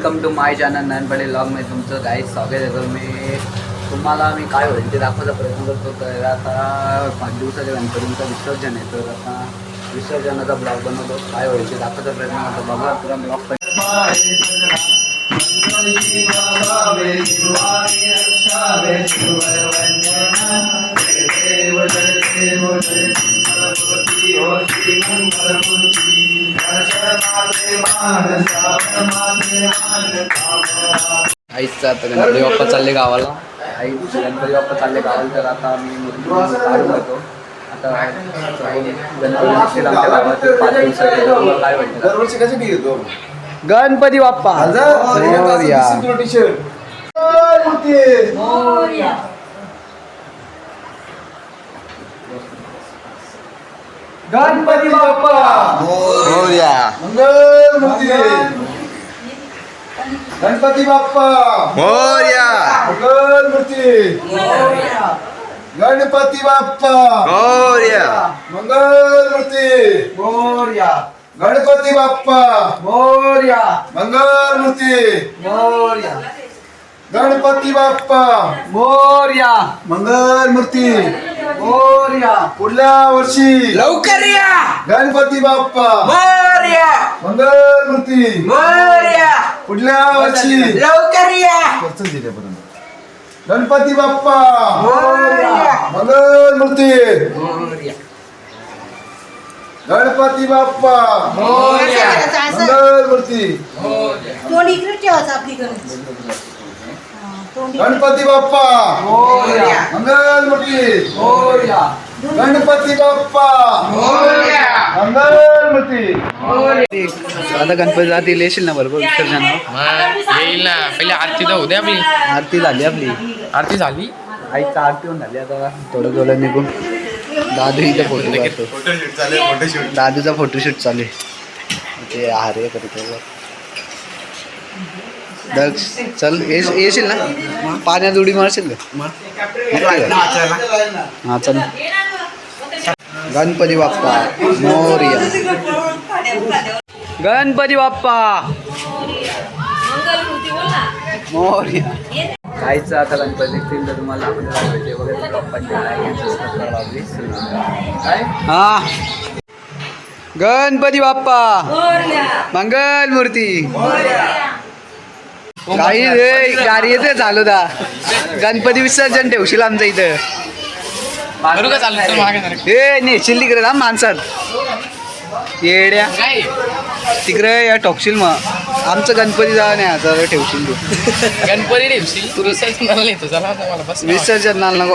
Welcome to my channel Nanpade मध्ये तुमचं काही स्वागत आहे. तर मी तुम्हाला मी काय होईल ते दाखवायचा प्रयत्न करतो तर आता पाच दिवसाच्या गणपतींचं विसर्जन आहे. तर आता विसर्जनाचा ब्लॉग बनवतो. काय होईल ते दाखवायचा प्रयत्न करतो. बघा तुला ब्लॉग आईचं आता गणपती बाप्पा चालले गावाला आई गणपती बाप्पा चालले गावाला तर आता काढून घेतो आता गणपती आमच्या गावात पाच काय वाटतं Ganpati Bappa Morya. T shirt Ganpati Bappa! Morya Mangal Murti! Ganpati Bappa! Morya Mangal Murti! Ganpati Bappa! Morya Mangal मूर्ती! मोर्या गणपती बाप्पा! मोर्या मंगल मूर्ती! मोर्या गणपती बाप्पा! मोर्या मंगल मूर्ती! मोर्या. पुढल्या वर्षी. लवकर या. गणपती बाप्पा. मोर्या. मंगल मूर्ती मोर्या. पुढल्या वर्षी. लवकर या. खर्च गणपती बाप्पा. मोरया. मंगल मूर्ती गणपती बाप्पा. मोरया. मंगल मूर्ती तोंड इकडे ठेवायचं इकडे. गणपती बाप्पा. मोरया. मूर्ती गणपती बाप्पा. आता गणपती जातील येशील ना बरोबर विसर्जन येईल ना. पहिले आरती तर होते आपली. आरती झाली आपली. आरती झाली? आईचा आरती होऊन झाली आता. थोडं थोडं निघून. दादू इथं फोटो काढतो. फोटोशूट चालेल फोटोशूट दादूचा फोटोशूट चालू आहे. ते आरे करत दक्ष चल येश- येशील ना? पाण्यात उडी मारशील का? हा चल. गणपती बाप्पा मोर्या. गणपती बाप्पा. मोर्या. काहीच आता गणपती तर तुम्हाला काय? हा. गणपती बाप्पा. मंगल मूर्ती काही रे गाडी येते झालो दा गणपती विसर्जन ठेवशील आमच्या इथं. का चालू चल. हे नेशील तिकडे ना माणसात. येड्या. तिकडे या टोकशील मग आमचं गणपती जावा नाही आता ठेवशील तू गणपती ठेवशील तू चला बस. विसर्जनाला नको.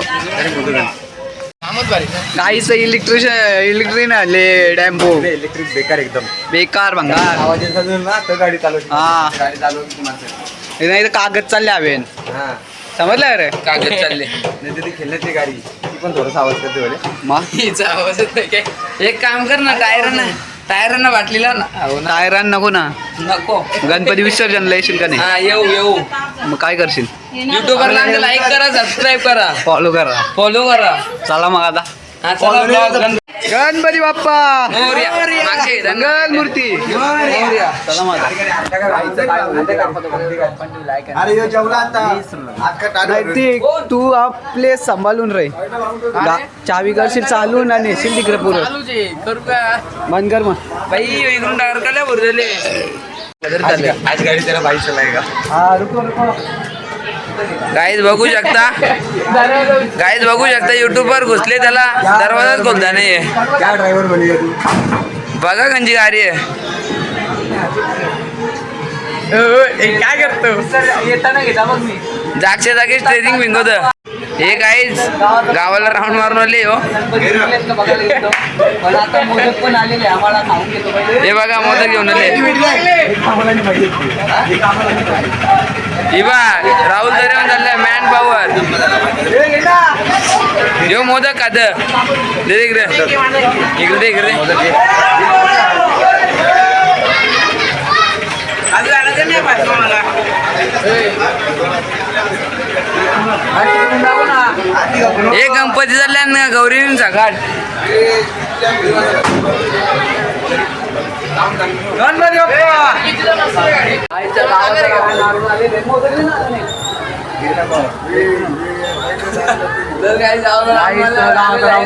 काहीच इलेक्ट्रिशियन इलेक्ट्रिक आले डॅम्पो इलेक्ट्रिक बेकार एकदम. बेकार भंगार. आवाज ना तर गाडी चालू हा. गाडी चालू हे नाही तर कागद चालले हवेन. हा. समजलं रे? कागद चालले. नाही ती खेळण्याची गाडी ती पण थोडासा आवाज करते बोले मग हिचा आवाजच नाही काय? एक काम कर ना टायरांना टायरांना बाटलीला ना. हो ना. टायरान नको ना. नको. गणपती विसर्जनला येशील का नाही? हा येऊ येऊ. मग काय करशील? युट्यूबरला लाईक करा सबस्क्राईब करा. फॉलो करा. फॉलो करा. चला मग आता. हा चला गणपती बाप्पा. मंगल मूर्ती नाही ते तू आपले सांभाळून रे चावी करशील चालून आणि येशील तिकडे पुरं करू का? बंद कर मग. बाई इकडून आज आज गाडी त्याला बाईक चलाय का? हा रुको रुको. गाईज बघू शकता. गाईज बघू शकता युट्यूब वर घुसले त्याला. दरवाजाच खोलता नाहीये. क्या ड्रायव्हर बनी तू? बघा गंजी गाडी आहे. काय करतो येताना घेता मग मी. जागच्या जागेच ट्रेनिंग भिंगवत हे काहीच गावाला राऊंड मारून आले हो. हे बघा मोदक घेऊन आले. ही बा राहुल दरे चाललाय मॅन पॉवर यो मोदक खात दे इकडे. इकडे इकडे दे. हे गणपती चालल्या गौरी सकाळ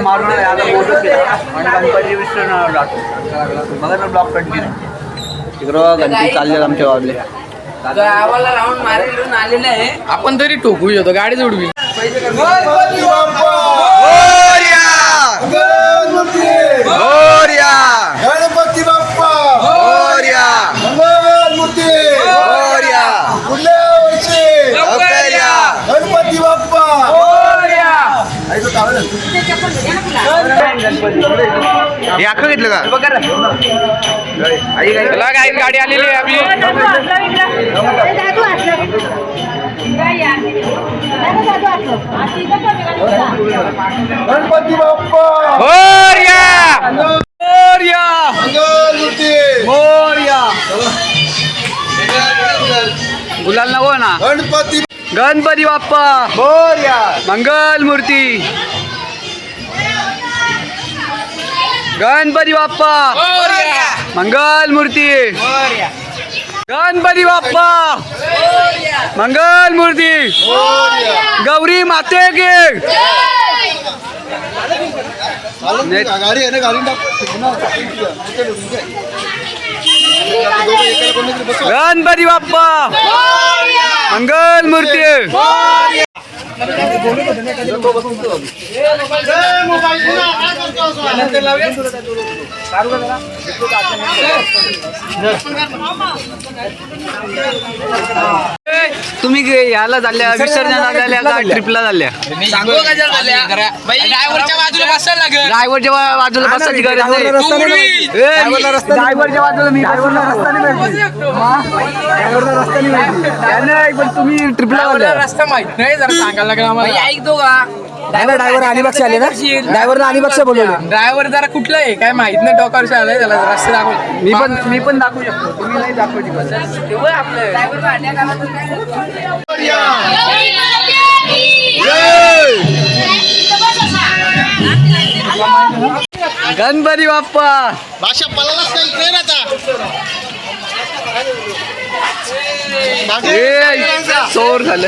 मारून गणपती विष्णू बघा ना ब्लॉक कंटिन्यू तिकडं गणपती चालले आमच्या गावातले राऊंड आलेलं आहे आपण तरी ठोकू शकतो गाडी जोडवी गणपती बाप्पा मोरया! मंगलमूर्ती मोरया! पुढल्या वर्षी लवकर या! गणपती बाप्पा. हे अख्खं घेतलं का आई काय चला गाडी आलेली आहे आपली. काय? हा. गणपती! बाप्पा मोरया मोरया गुलाल नको ना. गणपती! गणपती बाप्पा मोर्या मंगल मूर्ती गणपती बाप्पा मंगल मूर्ती गणपती बाप्पा! मंगल मूर्ती! गौरी माते. गणपती बाप्पा! मंगल मूर्ती! तुम्ही गे- याला झाल्या विसर्जनाला झाल्या का ट्रिपला झाल्या? ड्रायव्हरच्या बाजूला बसायला लागेल. ड्रायव्हरच्या बाजूला बसायची गरज नाही. ड्रायव्हरच्या बाजूला मी ड्रायव्हरला रस्ता नाही पण तुम्ही ट्रिपला रस्ता माहीत नाही जरा सांगायला लागला आम्हाला. ऐकतो का ड्रायव्हर अलिबागचे आले ना? ड्रायव्हरला अलिबागचे बोलवले. ड्रायव्हर जरा कुठला आहे? काय माहीत नाही डोकावर आलाय त्याला रस्ता दाखव. मी पण मी पण दाखवू शकतो. तुम्ही नाही. गणपती बाप्पा! भाषा पळालाच नाही इकडे ना आता. चोर झालं.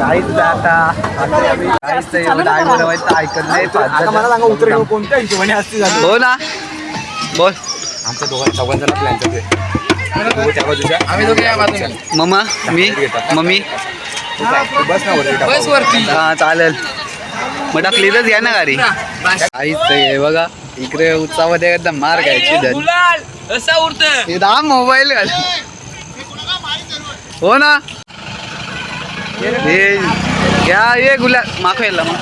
काहीच आता काहीच ड्रायव्हर व्हायचं ऐकत नाही मला सांगा उतर कोणत्या हिशोबाने असते झाली? हो ना. बोल. चौघांचा प्लॅन चालू मम्मा मी मम्मी. बस ना वरती. बस वरती. हा चालेल. मग टाकलीच घ्या ना गाडी. काहीच नाही आहे बघा इकडे उत्साहामध्ये एकदम मार घ्यायची हे दहा मोबाईल घाल. हो ना. हे घ्या ये गुला माखो यायला मग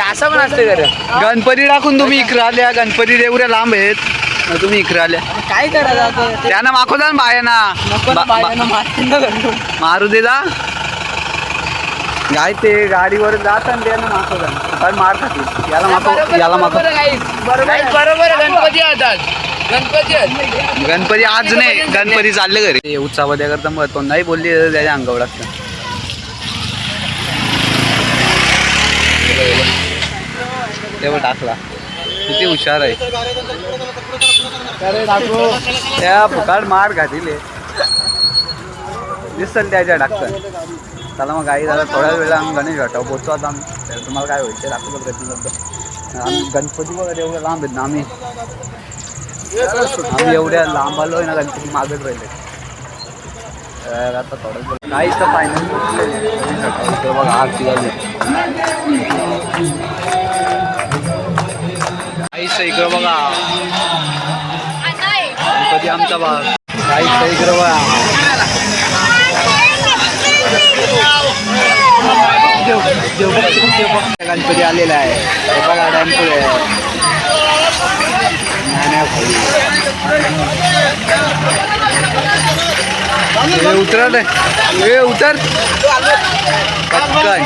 असं पण असतं खरं गणपती टाकून तुम्ही इकडे आल्या गणपती देवऱ्या लांब आहेत मग तुम्ही इकडे आल्या. काय करायचं आता त्यांना माखो जा ना बायाना. बा- बा- मारू दे जा. ते गाडीवर जात आणि त्यांना माखो जा. काय मार खातील याला माखो याला माखो. बरोबर बरोबर गणपती येतात गणपती गणपती आज नाही गणपती चालले घरी. उत्साहामध्ये करता मग तो नाही बोलली तर त्याच्या अंगावर लागतं तेव्हा टाकला. किती हुशार आहे. त्या फुकाड मार घातील. दिसल त्याच्या टाकतं चला मग गाई झाला थोड्या वेळा आम्ही गणेश घाटावर पोचतो आता आम्ही. तुम्हाला काय होईल ते दाखवलं प्रयत्न करतो. आम्ही गणपती वगैरे एवढं लांब आहेत ना आम्ही. आम्ही एवढ्या लांब आलोय ना गणपती मागत राहिले आता थोडं काहीच तर फायनल बघा आरती झाली काहीच इकडं बघा गणपती आमचा भाग काहीच इकडं बघा गणपती आलेला आहे बघा आहे आणि हे उतरत आहे हे उतर पटकन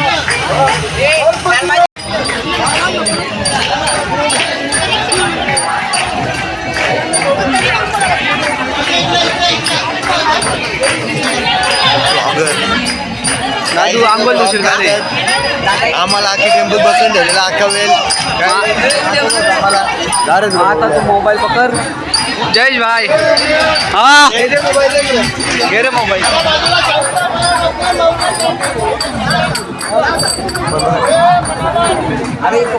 दादू आंबल दुसरी का रे आम्हाला आखी टेम्पल बसून ठेवलेला अख्खा वेळ. आता तू मोबाईल पकड. जयेश भाई. हा. घे रे मोबाईल. अरे तो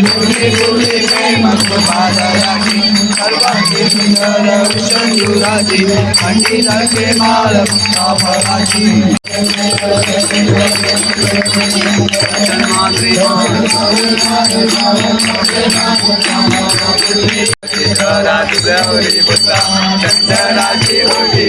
ನುಡಿ ಗುರುಳಿ ಕೈ ಮತ್ತು ಪಾದರಾಗಿ ಸರ್ವಾಂಗಿ ಸುಂದರ ವಿಷಯುರಾಜಿ ಖಂಡಿತಕ್ಕೆ ಮಾಲ ಪಾಪರಾಜಿ ಚಂದ್ರಾಗಿ ಗೌರಿ ಬುದ್ಧ ಚಂದ್ರಾಗಿ ಹೋಗಿ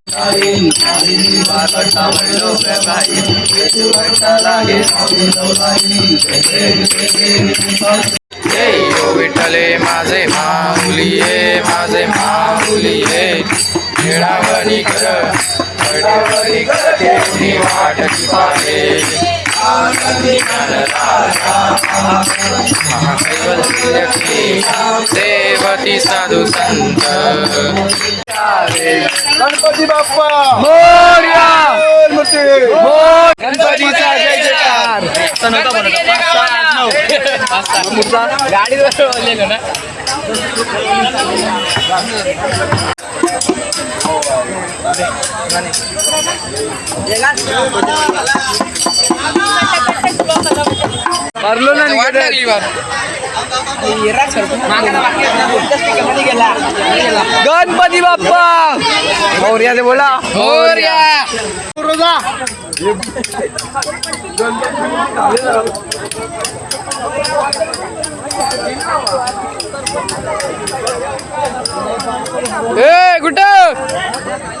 विठ्ठले माझे माऊली ये माझे माऊली ये. खेळावणी कर खेळावणी कर वाट की देवती साधू संत। गणपती बाप्पा! मोर्या! गणपती गणपतीचा जय जयकार! गाडीवर बोललेलो ना? भरलो ना वाट लागली गणपती बाप्पा! मोर्या ते बोला. मोरया. ए कुठं?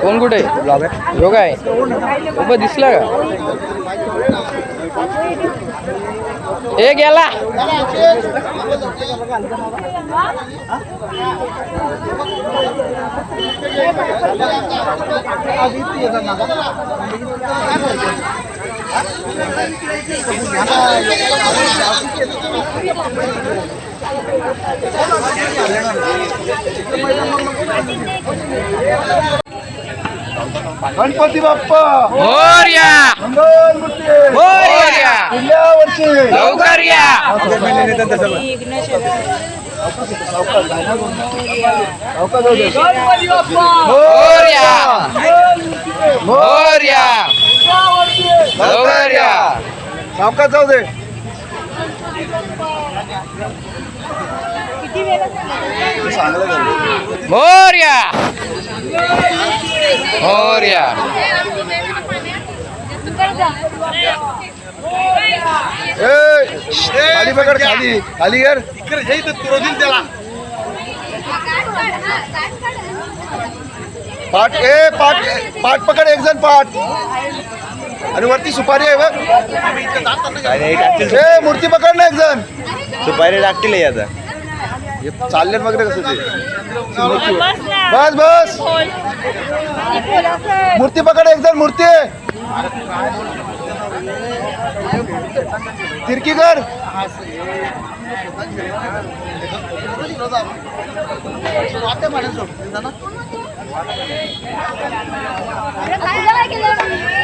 कोण कुठे? योग आहे उभं दिसला का? ए गेला. गणपती बाप्पा मोर्या मंगलमूर्ती मोर्या किल्ल्यावरची लवकर या मोर्या मोर्या लवकर या. सावकाश जाऊ दे. मोर्या मोर्या इकडे खाली पकड खाली खाली कर. पाठ ए पाठ पाठ पकड एक जण पाठ. आणि वरती सुपारी आहे बघ. मूर्ती पकड ना एक जण सुपारी टाकतील याचा हे चालले वगैरे कसं ते. बस बस मूर्ती पकड एक जण मूर्ती. तिरकी कर.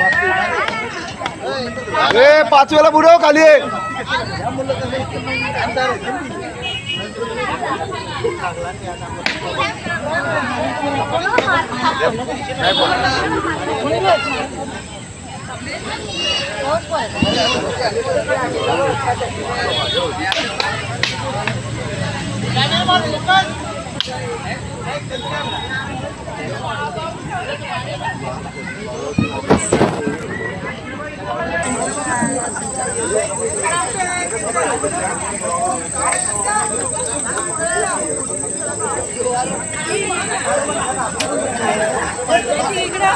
अरे ఏ పాచి వేల బుడో ఖాళీ Daniel Martin, इकडे.